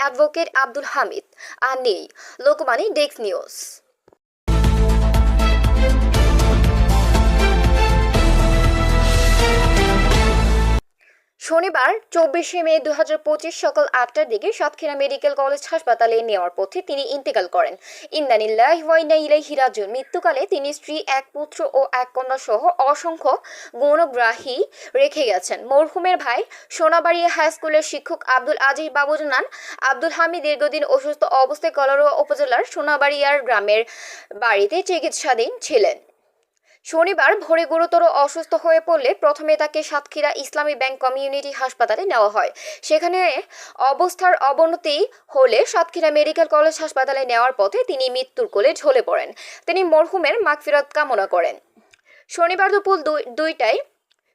Advocate Abdul Hamid. আর নেই। লোকমানি ডেক্স নিউজ। শনিবার, চব্বিশে মে দু হাজার পঁচিশ সকাল আটটার দিকে সাতক্ষীরা মেডিকেল কলেজ হাসপাতালে নেওয়ার পথে তিনি ইন্তেকাল করেন। ইন্দানিল্লাহ ওয়াইনা ইলাইহি রাজিউন। মৃত্যুকালে তিনি স্ত্রী, এক পুত্র ও এক কন্যা সহ অসংখ্য গৌণগ্রাহী রেখে গেছেন। মরহুমের ভাই সোনাবাড়িয়া হাই স্কুলের শিক্ষক আব্দুল আজিজ বাবু জানান, আব্দুল হামিদ দীর্ঘদিন অসুস্থ অবস্থায় কলারোয়া উপজেলার সোনাবাড়িয়ার গ্রামের বাড়িতে চিকিৎসাধীন ছিলেন। শনিবার ভোরে গুরুতর অসুস্থ হয়ে পড়লে প্রথমে তাকে সাতক্ষীরা ইসলামী ব্যাংক কমিউনিটি হাসপাতালে নেওয়া হয়। সেখানে অবস্থার অবনতি হলে সাতক্ষীরা মেডিকেল কলেজ হাসপাতালে নেওয়ার পথে তিনি মৃত্যুর কোলে ঝলে পড়েন। তিনি মরহুমের মাগফিরাত কামনা করেন। শনিবার দুপুর দুই- দুইটায়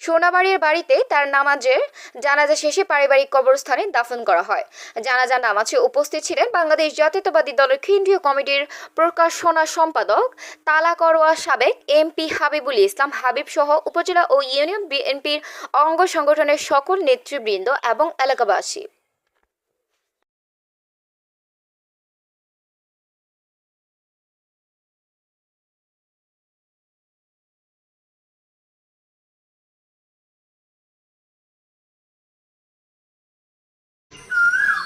সোনাবাড়ির বাড়িতে তার নামাজের জানাজা শেষে পারিবারিক কবরস্থানে দাফন করা হয়। জানাজা নামাজে উপস্থিত ছিলেন বাংলাদেশ জাতীয়তাবাদী দলের কেন্দ্রীয় কমিটির প্রকাশনা সম্পাদক তালা করোয়া সাবেক এমপি হাবিবুল ইসলাম। হাবিব সহ উপজেলা ও ইউনিয়ন বিএনপির অঙ্গ সংগঠনের সকল নেতৃবৃন্দ এবং এলাকাবাসী।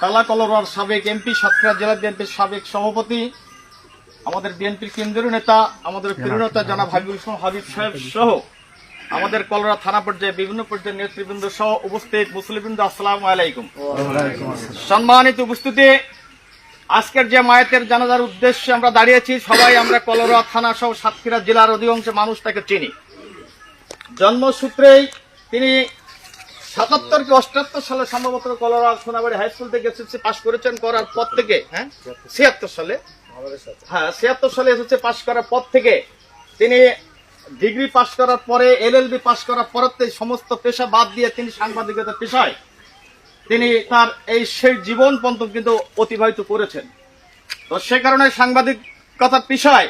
তালা কলরার সাবেক এমপি সাতক্ষীরা জেলা বিএনপির সাবেক সভাপতি আমাদের বিএনপির কেন্দ্রীয় নেতা আমাদের প্রিয় নেতা জনাব হাবিবুল ইসলাম হাবিব সাহেব সহ আমাদের কলরা থানা পর্যায়ে বিভিন্ন পর্যায়ের নেতৃবৃন্দ সহ উপস্থিত মুসলিমবৃন্দ আসসালাম আলাইকুম। সম্মানিত উপস্থিতি আজকের যে মায়েতের জানাজার উদ্দেশ্যে আমরা দাঁড়িয়েছি সবাই আমরা কলরা থানা সহ সাতক্ষীরা জেলার অধিকাংশ মানুষ তাকে চিনি। জন্মসূত্রেই তিনি সাতাত্তর কি অষ্টাত্তর সালে সম্ভবত কলোরা সোনাবাড়ি হাই স্কুল থেকে এসএসসি পাশ করেছেন করার পর থেকে হ্যাঁ? ছিয়াত্তর সালে। হ্যাঁ ছিয়াত্তর সালে এসএসসি পাশ করার পর থেকে তিনি ডিগ্রি পাশ করার পরে এলএলবি পাশ করার পর সমস্ত পেশা বাদ দিয়ে তিনি সাংবাদিকতা পেশায় তিনি তার এই সেই জীবন পর্যন্ত কিন্তু অতিবাহিত করেছেন। তো সে কারণে সাংবাদিকতার পেশায়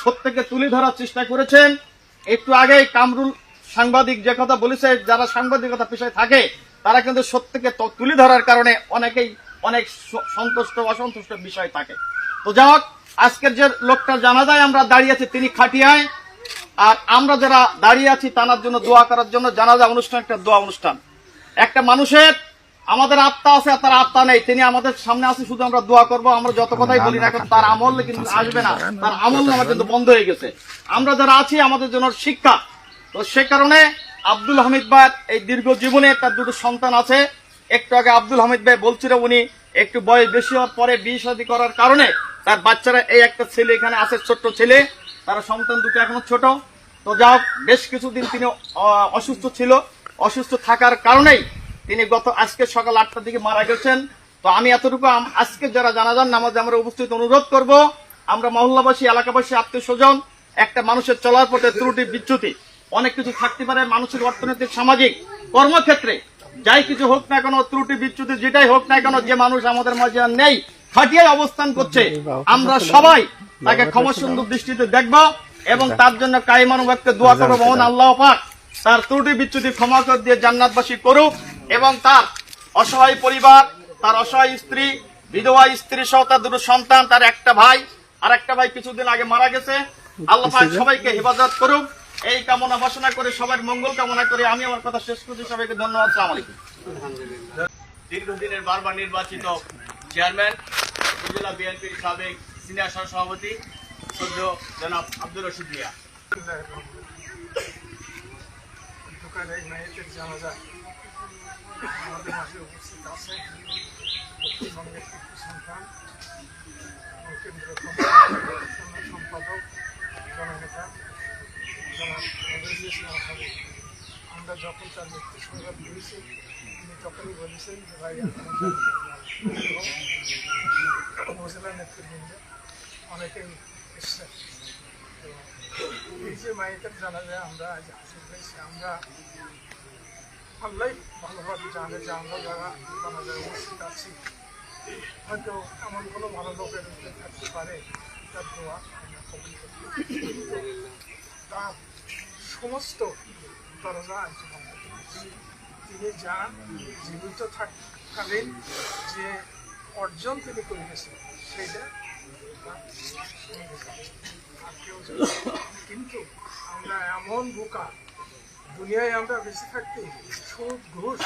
সত্যকে তুলে ধরার চেষ্টা করেছেন। একটু আগেই কামরুল সাংবাদিক যে কথা বলেছে যারা সাংবাদিকতা পেশায় থাকে তারা কিন্তু সত্যকে তুলে ধরার কারণে অনেকেই অনেক সন্তুষ্ট অসন্তুষ্ট বিষয় থাকে। তো যাই হোক আজকের যে লোকটা জানা যায় আমরা দাঁড়িয়ে আছি তিনি খাটিয়ায়। আর আমরা যারা দাঁড়িয়ে আছি তার জন্য দোয়া করার জন্য জানাজা অনুষ্ঠান একটা দোয়া অনুষ্ঠান। একটা মানুষের আমাদের আত্মা আছে আর তার আত্মা নেই। তিনি আমাদের সামনে আছে শুধু আমরা দোয়া করব। আমরা যত কথাই বলি না এখন তার আমল কিন্তু আসবে না। তার আমল নামা কিন্তু বন্ধ হয়ে গেছে। আমরা যারা আছি আমাদের জন্য শিক্ষা। তো সে কারণে আব্দুল হামিদ ভাই এই দীর্ঘ জীবনে তার দুটো সন্তান আছে। একটু আগে আব্দুল হামিদ ভাই বলছিল উনি একটু বয়স বেশি হওয়ার পরে বিয়ে শাদী করার কারণে তার বাচ্চারা এই একটা ছেলে এখানে আছে ছোট্ট ছেলে তার সন্তান দুটো এখনও ছোট। তো যা হোক, বেশ কিছুদিন তিনি অসুস্থ ছিল। অসুস্থ থাকার কারণেই তিনি গত আজকে সকাল আটটার দিকে মারা গেছেন। তো আমি এতটুকু আজকে যারা জানাজান নামাজে আমরা উপস্থিত অনুরোধ করব আমরা মহল্লাবাসী এলাকাবাসী আত্মীয় স্বজন একটা মানুষের চলার পথে ত্রুটি বিচ্যুতি। অনেক কিছু থাকতে পারে মানুষের অর্থনৈতিক সামাজিক কর্মক্ষেত্রে। যাই কিছু হোক না কেন ত্রুটি বিচ্যুতি যেটাই হোক না কেন যে মানুষ আমাদের মাঝে আর নেই খাটিয়ায় অবস্থান করছে। আমরা সবাই তাকে ক্ষমা সুন্দর দৃষ্টিতে দেখব এবং তার জন্য কাইমানুবাদকে দোয়া করব। মোহন আল্লাহ পাক তার ত্রুটি বিচ্যুতি ক্ষমা করে দিয়ে জান্নাতবাসী করুক এবং তার অসহায় পরিবার তার অসহায় স্ত্রী বিধবা স্ত্রী সহ তার দুটো সন্তান তার একটা ভাই আর একটা ভাই কিছুদিন আগে মারা গেছে। আল্লাহ সবাইকে হেফাজত করুক। এই কামনা বাসনা করে, সবার মঙ্গল কামনা করে আমি আমার কথা শেষ করছি। সবাইকে ধন্যবাদ, সালাম আলাইকুম। দীর্ঘদিনের বারবার নির্বাচিত চেয়ারম্যান, উপজেলা বিএনপির সাবেক সিনিয়র সহ সভাপতি, সদ্য জনাব আব্দুর রশিদ মিয়া। আমাদের মাঝে উপস্থিত আছে। আমরা যখন তার মৃত্যু সংবাদ পেয়েছি তিনি তখনই বলেছেন যে, ভাই উপজেলা নেতৃবৃন্দ অনেকেই এসছেন। এই যে মায়েদের জানা যায়, আমরা আজ হাসিল হয়েছি। আমরা আল্লাহ ভালোভাবে জানে যে আমরা যারা জানাজায় উপস্থিত আছি। হয়তো এমন কোনো ভালো লোকের থাকতে পারে, তার দোয়া আমরা কবুল। তার সমস্ত তিনি যান জীবিত থাকালীন যে অর্জন তিনি করে গেছেন সেইটা কিন্তু আমরা এমন বোকা দুনিয়ায় আমরা বেঁচে থাকতে সুদ ঘুষ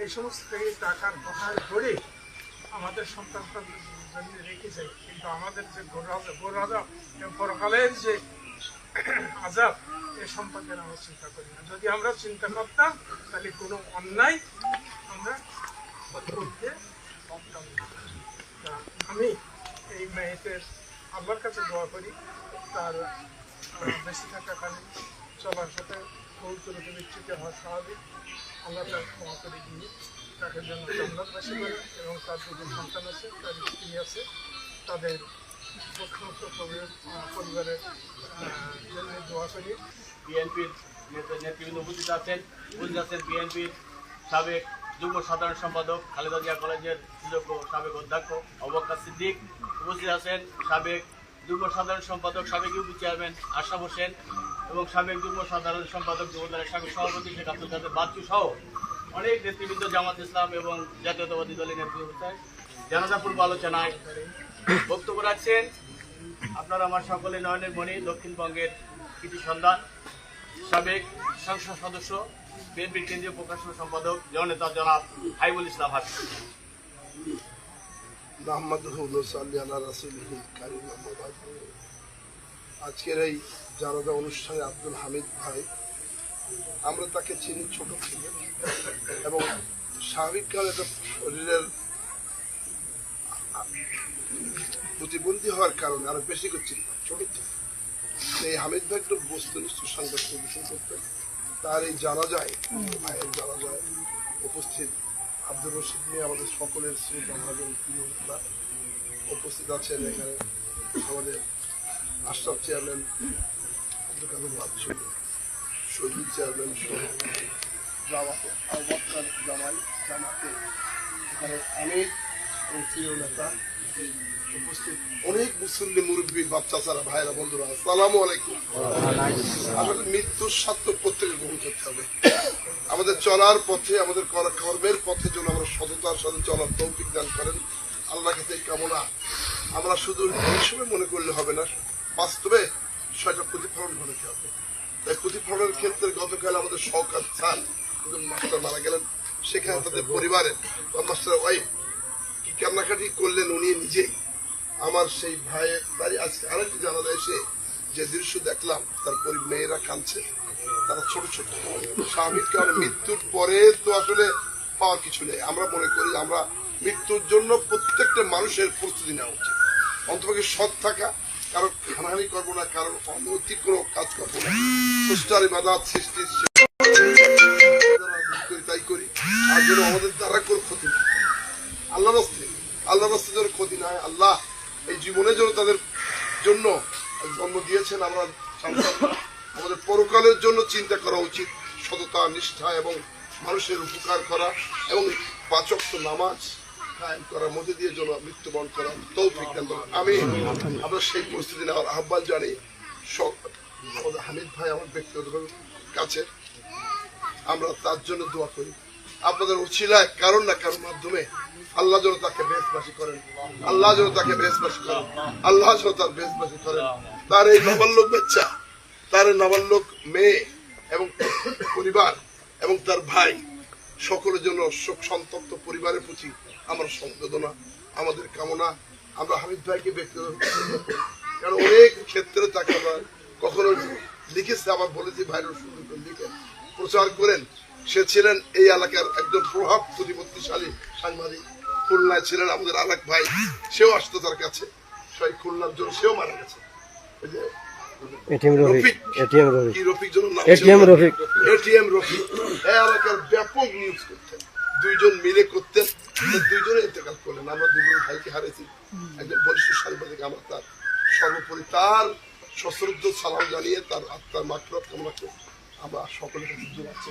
এই সমস্ত টাকার কথায় ধরে আমাদের সন্তানটা জন্য রেখে যাই কিন্তু আমাদের যে গোরাজা গোরাজা পরকালের যে আজাব এ সম্পর্কে আমরা চিন্তা করি না। যদি আমরা চিন্তা করতাম তাহলে কোনো অন্যায় আমরা আমি এই মেয়েদের আল্লাহর কাছে দোয়া করি, তার বেঁচে থাকাকালীন চলার সাথে ভুল ত্রুটি বিচ্যুতি হওয়া স্বাভাবিক। আল্লাহ তার ক্ষমা করে দিয়ে তাকে যেন জান্নাতবাসী করে এবং তার দুজন সন্তান আছে, তার স্ত্রী আছে, তাদের সাবেক যুগ্ম সাধারণ সম্পাদক খালেদা জিয়া কলেজের সুযোগ্য সাবেক অধ্যক্ষ অবকার সিদ্দিক উপস্থিত আছেন সাবেক যুগ্ম সাধারণ সম্পাদক সাবেক ইউপি চেয়ারম্যান আশরাফ হোসেন এবং সাবেক যুগ্ম সাধারণ সম্পাদক যুবদলের সাবেক সভাপতি শেখ আব্দুল কাদের বাচ্চু সহ অনেক নেতৃবৃন্দ জামাত ইসলাম এবং জাতীয়তাবাদী দলের নেতৃবৃন্দ জানাজা পূর্ব আলোচনায় বক্তব্য রাখছেন আপনারা আমার সকলে নয়নের মণি, দক্ষিণবঙ্গের কৃতি সন্ধান সাবেক সংসদ সদস্য, বিএনপির কেন্দ্রীয় প্রকাশনা সম্পাদক, জননেতা জনাব হাইবুল ইসলাম বাদ। আজকের এই জানাজা অনুষ্ঠানে আব্দুল হামিদ ভাই, আমরা তাকে চিনি ছোট থেকে, এবং স্বাভাবিককালে শরীরের প্রতিবন্ধী হওয়ার কারণে আরও বেশি করে চিন্তা ছোট এই হামিদ ভাই একটু বস্তুনিষ্ঠ সংবাদ প্রদর্শন করতেন তার এই জানা যায় ভাইয়ের জানাজায় উপস্থিত আব্দুর রশিদ নিয়ে আমাদের সকলের প্রিয় নেতা উপস্থিত আছেন এখানে। আমাদের আশরাফ চেয়ারম্যান আব্দুল কাদের বাচ্চু শহীদ চেয়ারম্যান জামাতে জামাই জামাতে এখানে আমির অনেক মুসল্লি মুরব্বী বাচ্চা ছাড়া ভাইরা বন্ধুরা, আসসালামু আলাইকুম। আমাদের মৃত্যুর স্বার্থ প্রত্যেকে গ্রহণ করতে হবে। আমাদের চলার পথে, আমাদের করা কর্মের পথে যেন আমরা সততার সাথে চলার তৌফিক দান করেন। আল্লাহ কাছে কামনা। আমরা শুধু হিসেবে মনে করলে হবে না, বাস্তবে সেটা প্রতিফলন ঘটাতে হবে। তাই প্রতিফলনের ক্ষেত্রে গতকাল আমাদের সরকার চান মাস্টার মারা গেলেন। সেখানে তাদের পরিবারের, মাস্টার ওয়াইফ কি কান্নাকাটি করলেন উনি নিজেই আমার সেই ভাইয়ের বাড়ি আজকে আরেকটি জানাজা এসে যে দৃশ্য দেখলাম, তার পরি মেয়েরা কাঁদছে, তারা ছোট ছোট। স্বাভাবিক কারণ মৃত্যুর পরে তো আসলে পাওয়ার কিছু নেই। আমরা মনে করি আমরা মৃত্যুর জন্য প্রত্যেকটা মানুষের প্রস্তুতি নেওয়া উচিত। অন্তপক্ষে সৎ থাকা, কারও হানাহানি করব না, কারও অনৈতিক কোনো কাজ করব না। সুস্টারি বাধা সৃষ্টির তাই করি। আর যেন আমাদের দ্বারা কোনো ক্ষতি না আল্লাহ রাস্তে আল্লাহ রাস্তে যেন ক্ষতি না আল্লাহ এই জীবনে যেন তাদের জন্য জন্ম দিয়েছেন আমরা আমাদের পরকালের জন্য চিন্তা করা উচিত। সততা, নিষ্ঠা এবং মানুষের উপকার করা এবং পাচক নামাজ করার মধ্যে দিয়ে যেন মৃত্যুবরণ করা। তৌফিক দান আমি আমরা সেই পরিস্থিতি নেওয়ার আহ্বান জানি হামিদ ভাই আমার ব্যক্তিগত কাছে। আমরা তার জন্য দোয়া করি। আপনাদের উচিলায় কারণ না কারোর মাধ্যমে আল্লাহ যেন তাকে বেশবাসী করেন। আল্লাহ যেন তাকে বেশবাসী করেন। আল্লাহ যেন তার বেশবাসী করেন। তার এই নবাল্যক বাচ্চা, তার এই নবাল্যক মেয়ে এবং পরিবার এবং তার ভাই, সকলের জন্য শোক সন্তপ্ত পরিবারের প্রতি আমার সংবেদনা, আমাদের কামনা। আমরা হামিদ ভাইকে ব্যক্তিগত কারণ অনেক ক্ষেত্রে তাকে আমরা কখনো লিখেছে, আবার বলেছি ভাইরাল লিখে প্রচার করেন। সে ছিলেন এই এলাকার একজন প্রভাব প্রতিপত্তিশালী সাংবাদিক। খুলনায় ছিলেন আমাদের আরেক ভাই সেও আসতো তার কাছে। সেই খুলনার জন্য সেও মারা গেছে। ওই যে এটিএম রফিক রফিক এটিএম রফিক। কি রফিক যেন নাম ATM রফিক। এটিএম রফিক। এই এলাকার ব্যাপক নিউজ করতেন। দুইজন মিলে করতেন। দুইজনে ইন্তেকাল করলেন। আমরা দুজন ভাইকে হারিয়েছি একজন বরিষ্ঠ সাংবাদিক আমরা তার। সর্বোপরি তার সশ্রদ্ধ সালাম জানিয়ে তার আত্মার কামনা করে। আমরা সকলের কাছে